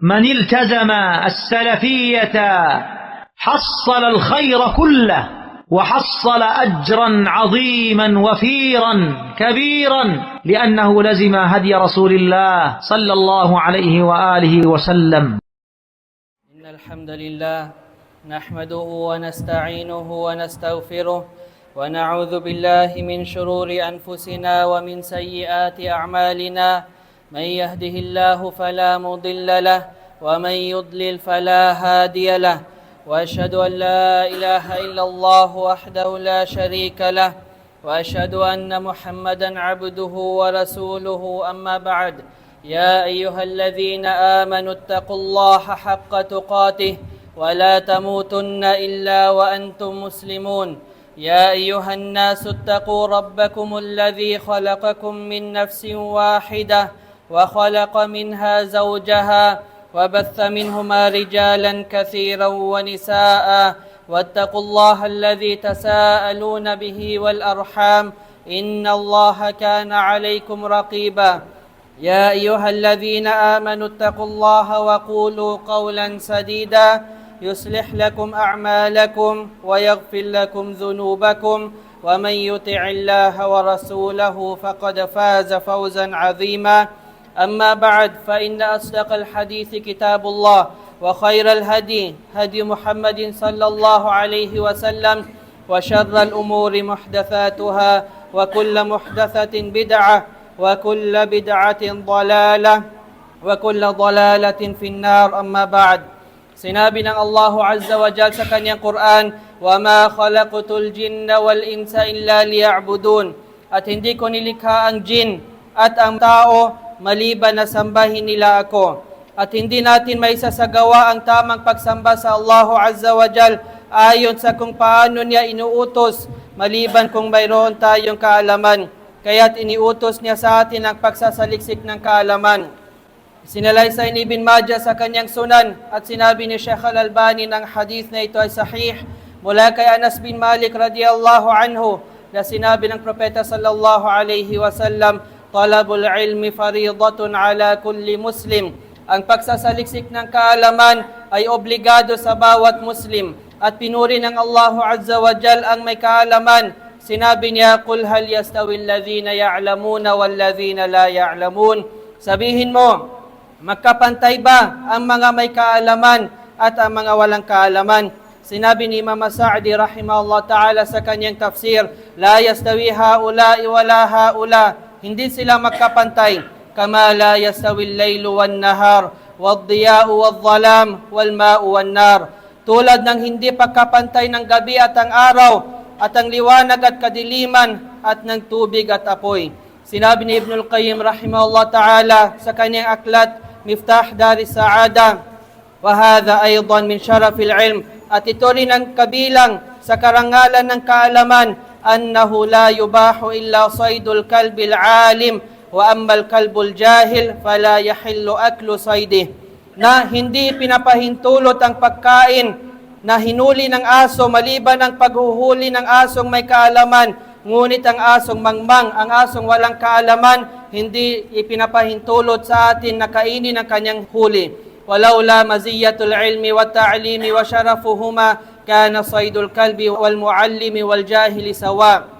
من التزم السلفية حصل الخير كله وحصل أجرا عظيما وفيرا كبيرا لأنه لزم هدي رسول الله صلى الله عليه وآله وسلم. إن الحمد لله نحمده ونستعينه ونستغفره ونعوذ بالله من شرور أنفسنا ومن سيئات أعمالنا. من يهده الله فلا مضل له ومن يضلل فلا هادي له. وأشهد أن لا إله إلا الله وحده لا شريك له وأشهد أن محمدا عبده ورسوله. أما بعد يا أيها الذين آمنوا اتقوا الله حق تقاته ولا تموتن إلا وأنتم مسلمون. يا أيها الناس اتقوا ربكم الذي خلقكم من نفس واحدة وخلق منها زوجها وبث منهما رجالا كثيرا ونساء واتقوا الله الذي تساءلون به والأرحام إن الله كان عليكم رقيبا. يا أيها الذين آمنوا اتقوا الله وقولوا قولا سديدا. يصلح لكم أعمالكم ويغفر لكم ذنوبكم. ومن يطع الله ورسوله فقد فاز فوزا عظيما. أما بعد فإن أصدق الحديث كتاب الله وخير الهدي هدي محمد صلى الله عليه وسلم وشر الأمور محدثاتها وكل محدثة بدعة وكل بدعة ضلالة وكل ضلالة في النار. أما بعد Sinabi ng Allah Azza wa Jal Quran, وَمَا خَلَقْتُ الْجِنَّ وَالْإِنسَ إِلَّا لِيَعْبُدُونَ. At hindi ko nilikha ang jin tao maliban na sambahin nila ako. At hindi natin may sasagawa ang tamang pagsamba sa Allah Azza wa Jal ayon sa kung paano niya inuutos maliban kung mayroon tayong kaalaman. Kaya't iniutos niya sa atin ang pagsasaliksik ng kaalaman. Sinalaysay ni Ibn Majah sa kanyang sunan at sinabi ni Sheikh Al-Albani ng hadith na ito ay sahih mula kay Anas bin Malik radiyallahu anhu na sinabi ng propeta sallallahu alaihi wasallam talabul ilmi faridatun ala kulli muslim ang pagsasaliksik ng kaalaman ay obligado sa bawat muslim at pinuri ng Allah Azza wa Jal ang may kaalaman sinabi niya qul hal yastawi alladhina ya'lamuna wal ladhina la ya'lamun sabihin mo Magkapantay ba ang mga may kaalaman at ang mga walang kaalaman? Sinabi ni Imam Sa'di rahimahullah ta'ala sa kanyang tafsir, La yastawi haula wala haula Hindi sila magkapantay. Kama la yastawi al-laylu wan nahar, wad-diya'u wad-dhalam, wal-ma'u wan-nar. Tulad ng hindi pagkapantay ng gabi at ang araw, at ang liwanag at kadiliman, at ng tubig at apoy. Sinabi ni Ibnul Qayyim rahimahullah ta'ala sa kanyang aklat, مفتاح دار السعادة وهذا أيضا من شرف العلم at ito rin ang kabilang sa karangalan ng kaalaman la yubahu illa saydul kalbil alim wa ammal kalbul jahil fala yahillu aklu saydih na hindi pinapahintulot ang pagkain. Na hinuli ng aso maliban ang paghuhuli ng asong may kaalaman. Ngunit ang asong mangmang ang asong walang kaalaman hindi ipinapahintulot sa atin na kainin ang kanyang huli. Walaula maziyatul ilmi wa ta'limi wa sharafuhuma kana saydul kalbi wal muallimi wal jahili sawa.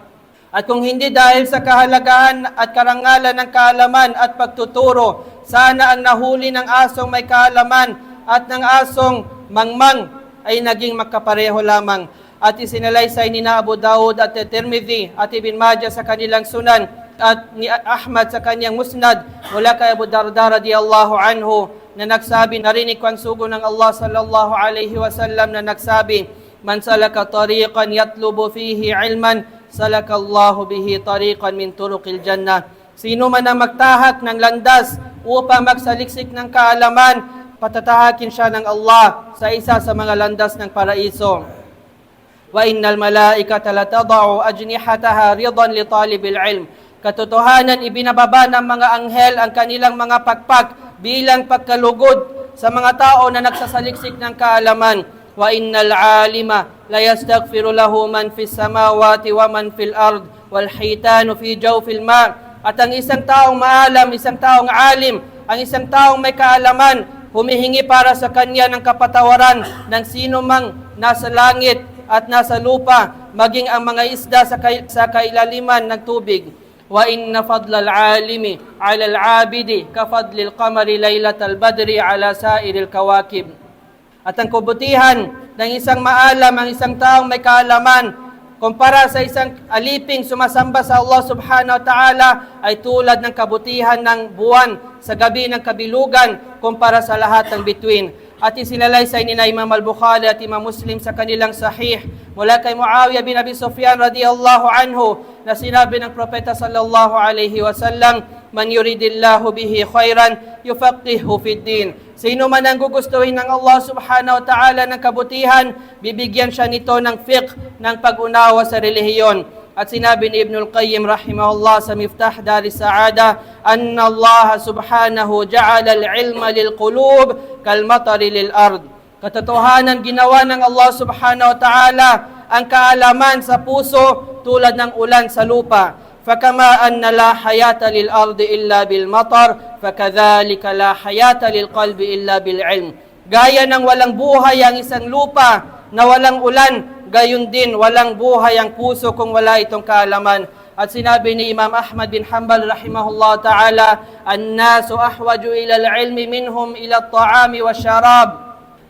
At kung hindi dahil sa kahalagahan at karangalan ng kaalaman at pagtuturo, sana ang nahuli ng asong may kaalaman at ng asong mangmang ay naging magkapareho lamang. At isinalaysay ni na Abu Dawud at Tirmidhi at Ibn Majah sa kanilang sunan at ni Ahmad sa kanyang musnad mula kay Abu Darda radiyallahu anhu na nagsabi, narinig ko ang sugo ng Allah sallallahu alaihi wasallam na nagsabi, Man salaka tariqan yatlubu fihi ilman, salaka Allahu bihi tariqan min turuqil jannah. Sino man ang magtahak ng landas upang magsaliksik ng kaalaman, patatahakin siya ng Allah sa isa sa mga landas ng paraiso. Wa innal malaikata latada'u ajnihataha ridan li talibil ilm. Katotohanan, ibinababa ng mga anghel ang kanilang mga pakpak bilang pagkalugod sa mga tao na nagsasaliksik ng kaalaman. Wa innal alima la yastaghfiru lahu man fis samawati wa man fil ard wal hitanu fi jawfil ma. At ang isang taong maalam, isang taong alim, ang isang taong may kaalaman humihingi para sa kanya ng kapatawaran ng sino mang nasa langit at nasa lupa, maging ang mga isda sa, kay- sa kailaliman ng tubig. Wa inna fadla al-alimi ala al-abidi ka fadli al-qamari laylatal badri ala sairil kawakib. At ang kabutihan ng isang maalam, ang isang taong may kaalaman, kumpara sa isang aliping sumasamba sa Allah subhanahu wa ta'ala ay tulad ng kabutihan ng buwan sa gabi ng kabilugan kumpara sa lahat ng bituin. At isinalaysay ni na Imam al-Bukhari at Imam Muslim sa kanilang sahih mula kay Muawiyah bin Abi Sufyan radiyallahu anhu na sinabi ng propeta sallallahu alaihi wasallam man yuridillahu bihi khairan yufaqihu fid din Sino man ang gugustuhin ng Allah subhanahu wa ta'ala ng kabutihan, bibigyan siya nito ng fiqh, ng pag-unawa sa relihiyon. At sinabi ni Ibnul Qayyim rahimahullah sa Miftah Dari Sa'ada, Anna Allah subhanahu ja'ala al-ilma lil qulub kalmatari lil ard. Katotohanan ginawa ng Allah subhanahu wa ta'ala ang kaalaman sa puso tulad ng ulan sa lupa. فكما أن لا حياة للأرض إلا بالمطر فكذلك لا حياة للقلب إلا بالعلم Gaya ng walang buhay ang isang lupa na walang ulan, gayon din walang buhay ang puso kung wala itong kaalaman. At sinabi ni Imam Ahmad bin Hanbal rahimahullah ta'ala, An-nasu ahwaju ila al-ilmi minhum ila at-ta'ami wa syarab.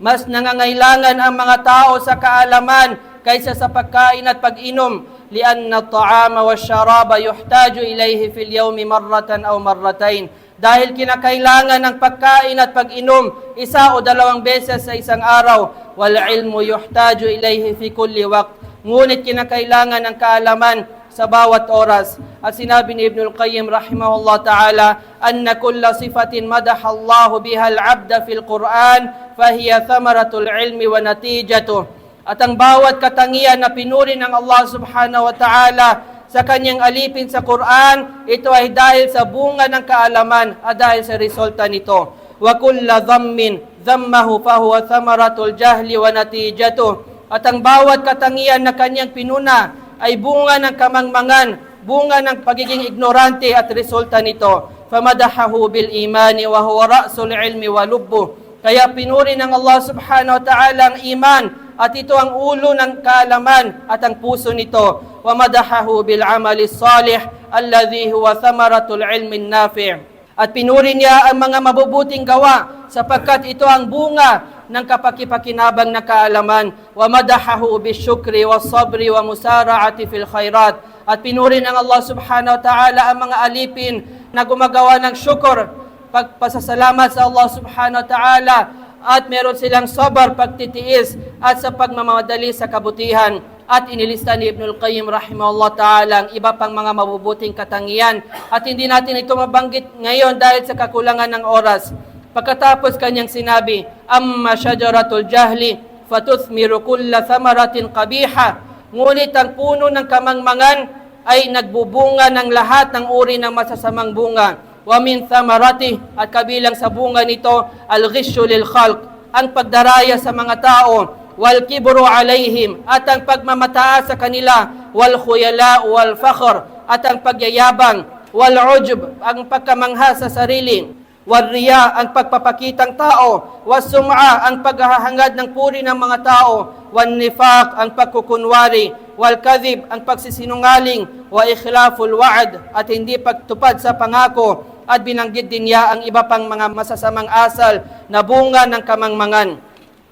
Mas nangangailangan ang mga tao sa kaalaman kaysa sa pagkain at pag-inom. لأن الطعام والشراب يحتاج إليه في اليوم مرة أو مرتين. Dahil kinakailangan ng pagkain at pag-inom isa o dalawang beses sa isang araw. Wal ilmu yuhtaju ilayhi fi kulli waqt. Ngunit kinakailangan ng kaalaman sa bawat oras. At sinabi ni Ibn al-Qayyim rahimahullah ta'ala, anna kulla sifatin madaha Allah biha al-abda fil Quran, fahiya thamaratul ilmi wa natijatuh. at ang bawat katangian na pinuri ng Allah subhanahu wa ta'ala sa kanyang alipin sa Quran, ito ay dahil sa bunga ng kaalaman at dahil sa resulta nito. Wa kulla dhammin dhammahu fahuwa thamaratul jahli wa natijatuh. At ang bawat katangian na kanyang pinuna ay bunga ng kamangmangan, bunga ng pagiging ignorante at resulta nito. Famadahahu bil imani wa huwa ra'sul ilmi wa lubbuh. Kaya pinuri ng Allah subhanahu wa ta'ala ang iman at ito ang ulo ng kaalaman at ang puso nito. Wa madahahu bil amali salih alladhi huwa thamaratul ilmi nafi'. At pinuri niya ang mga mabubuting gawa sapagkat ito ang bunga ng kapakipakinabang na kaalaman. Wa madahahu bis syukri wa sabri wa musara'ati fil khairat. At pinuri ng Allah subhanahu wa ta'ala ang mga alipin na gumagawa ng syukur, pagpasasalamat sa Allah subhanahu wa ta'ala at meron silang sabar, pagtitiis at sa pagmamadali sa kabutihan. At inilista ni Ibnul Qayyim rahimahullah ta'ala ang iba pang mga mabubuting katangian. At hindi natin ito mabanggit ngayon dahil sa kakulangan ng oras. Pagkatapos kanyang sinabi, Amma syajaratul jahli fatuthmiru kulla thamaratin qabiha. Ngunit ang puno ng kamangmangan ay nagbubunga ng lahat ng uri ng masasamang bunga wa min thamarati at kabilang sa bunga nito al-ghisyu lil khalq ang pagdaraya sa mga tao wal kibru alaihim at ang pagmamataas sa kanila wal khuyala wal fakhr at ang pagyayabang wal ujub ang pagkamangha sa sarili wal riya ang pagpapakitang tao was sum'a ang paghahangad ng puri ng mga tao wan nifaq ang pagkukunwari wal kadhib ang pagsisinungaling wa ikhlaful wa'd at hindi pagtupad sa pangako at binanggit din niya ang iba pang mga masasamang asal na bunga ng kamangmangan.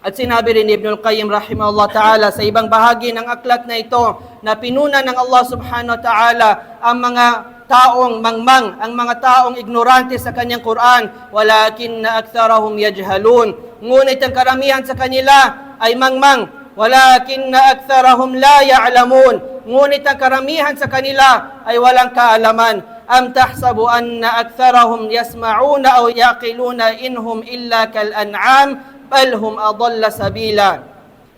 At sinabi rin ni Ibnul Qayyim rahimahullah ta'ala sa ibang bahagi ng aklat na ito na pinuna ng Allah subhanahu wa ta'ala ang mga taong mangmang, ang mga taong ignorante sa kanyang Quran, walakin na aktharahum yajhalun. Ngunit ang karamihan sa kanila ay mangmang, walakin na aktharahum la ya'lamun. Ngunit ang karamihan sa kanila ay walang kaalaman. أم تحسب أن أكثرهم يسمعون أو يعقلون إنهم إلا كالأنعام بل هم أضل سبيلا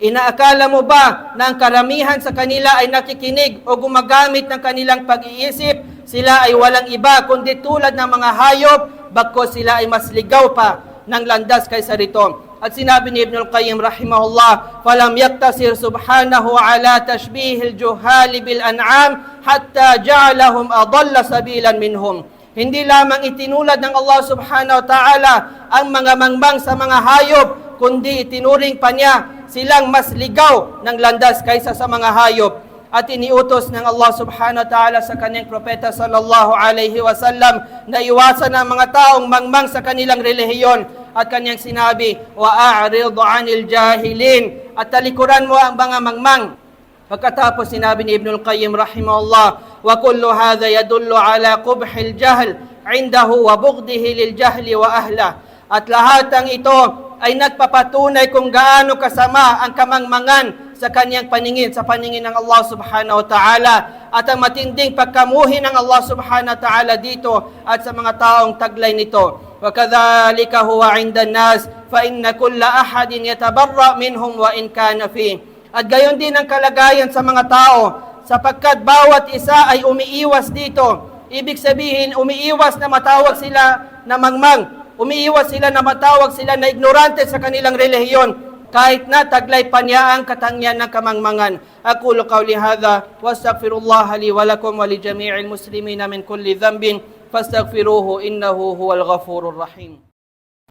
Inaakala mo ba na ang karamihan sa kanila ay nakikinig o gumagamit ng kanilang pag-iisip? Sila ay walang iba kundi tulad ng mga hayop, bagko sila ay mas ligaw pa ng landas kaysa rito. At sinabi ni Ibn al-Qayyim rahimahullah, "Falam yaktasir subhanahu ala tashbih al-juhal bil an'am hatta ja'alahum adalla sabilan minhum." Hindi lamang itinulad ng Allah subhanahu wa ta'ala ang mga mangbang sa mga hayop, kundi itinuring pa niya silang mas ligaw ng landas kaysa sa mga hayop at iniutos ng Allah subhanahu wa ta'ala sa kanyang propeta sallallahu alaihi wasallam na iwasan ang mga taong mangmang sa kanilang relihiyon at kanyang sinabi, Wa'arid anil jahilin at talikuran mo ang mga mangmang. Pagkatapos sinabi ni Ibnul Qayyim rahimahullah, wa kullu hadha yadullu ala qubhil jahl indahu wa bughdihi lil jahli wa ahla. At lahat ang ito ay nagpapatunay kung gaano kasama ang kamangmangan sa kanyang paningin, sa paningin ng Allah subhanahu wa ta'ala at ang matinding pagkamuhi ng Allah subhanahu wa ta'ala dito at sa mga taong taglay nito. وكذلك هو عند الناس فإن كل أحد يتبرأ منهم وإن كان فيه at gayon din ang kalagayan sa mga tao, sapagkat bawat isa ay umiiwas dito. Ibig sabihin, umiiwas na matawag sila na mangmang. Umiiwas sila na matawag sila na ignorante sa kanilang relihiyon. Kahit na taglay pa niya ang katangyan ng kamangmangan. Aqulu qawli hadha, wastaghfirullah li wa lakum wa li jami'il muslimina min kulli dhanbin, fastaghfiruhu innahu huwal ghafurur rahim.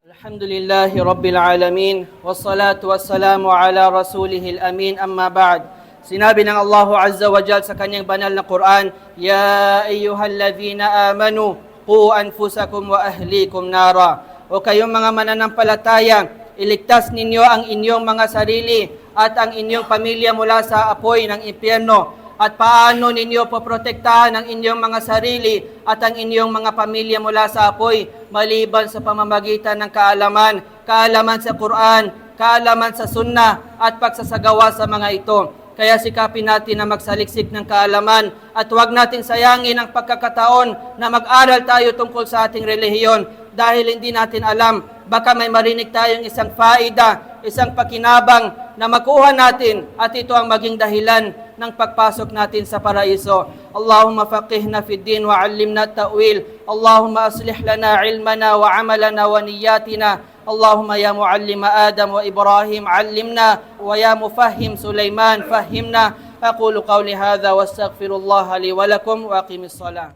الحمد لله رب العالمين والصلاة والسلام على رسوله الأمين أما بعد Sinabi ng Allah Azza wa Jal sa kanyang banal na Quran, Ya ayyuhallazina amanu, qu anfusakum wa ahlikum nara. O kayong mga mananampalataya, iligtas ninyo ang inyong mga sarili at ang inyong pamilya mula sa apoy ng impyerno at paano ninyo poprotektahan ang inyong mga sarili at ang inyong mga pamilya mula sa apoy maliban sa pamamagitan ng kaalaman, kaalaman sa Quran, kaalaman sa sunnah at pagsasagawa sa mga ito. Kaya sikapin natin na magsaliksik ng kaalaman at huwag nating sayangin ang pagkakataon na mag-aral tayo tungkol sa ating relihiyon dahil hindi natin alam, baka may marinig tayong isang faida, isang pakinabang na makuha natin at ito ang maging dahilan ng pagpasok natin sa paraiso. Allahumma faqihna fid din wa 'allimna ta'wil. Allahumma aslih lana 'ilmana wa 'amalana wa niyyatina. اللهم يا معلم آدم وإبراهيم علمنا ويا مفهم سليمان فهمنا أقول قولي هذا واستغفر الله لي ولكم وأقم الصلاة